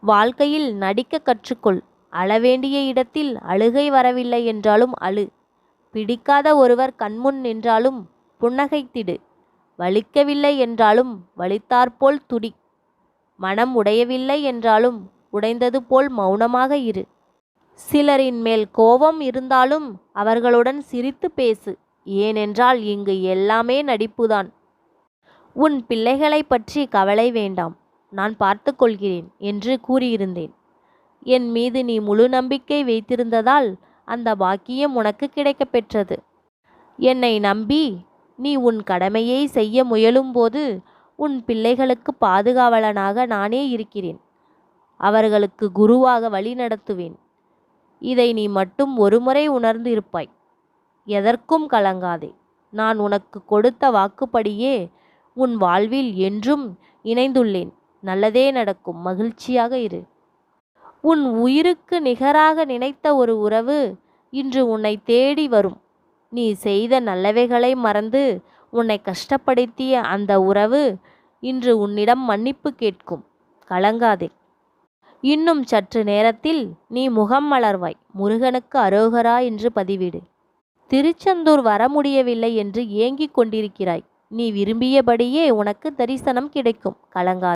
வாழ்க்கையில் நடிக்க கற்றுக்கொள். அழவேண்டிய இடத்தில் அழுகை வரவில்லை என்றாலும் அழு. பிடிக்காத ஒருவர் கண்முன் நின்றாலும் புன்னகைத்திடு. வலிக்கவில்லை என்றாலும் வலித்தாற்போல் துடி. மனம் உடையவில்லை என்றாலும் உடைந்தது போல் மௌனமாக இரு. சிலரின் மேல் கோபம் இருந்தாலும் அவர்களுடன் சிரித்து பேசு. ஏனென்றால் இங்கு எல்லாமே நடிப்புதான். உன் பிள்ளைகளைப் பற்றி கவலை வேண்டாம். நான் பார்த்து கொள்கிறேன் என்று கூறியிருந்தேன். என் மீது நீ முழு நம்பிக்கை வைத்திருந்ததால் அந்த பாக்கியம் உனக்கு கிடைக்கப் பெற்றது என்னை நம்பி நீ உன் கடமையை செய்ய முயலும்போது உன் பிள்ளைகளுக்கு பாதுகாவலனாக நானே இருக்கிறேன். அவர்களுக்கு குருவாக வழி நடத்துவேன். இதை நீ மட்டும் ஒருமுறை உணர்ந்து இருப்பாய் எதற்கும் கலங்காதே. நான் உனக்கு கொடுத்த வாக்குப்படியே உன் வாழ்வில் என்றும் இணைந்துள்ளேன். நல்லதே நடக்கும். மகிழ்ச்சியாக இரு. உன் உயிருக்கு நிகராக நினைத்த ஒரு உறவு இன்று உன்னை தேடி வரும். நீ செய்த நல்லவைகளை மறந்து உன்னை கஷ்டப்படுத்திய அந்த உறவு இன்று உன்னிடம் மன்னிப்பு கேட்கும். கலங்காதே. இன்னும் சற்று நேரத்தில் நீ முகம் மலர்வாய். முருகனுக்கு அரோகரா என்று பதிவிடு. திருச்செந்தூர் வர முடியவில்லை என்று ஏங்கிக் கொண்டிருக்கிறாய். நீ விரும்பியபடியே உனக்கு தரிசனம் கிடைக்கும். கலங்காதே.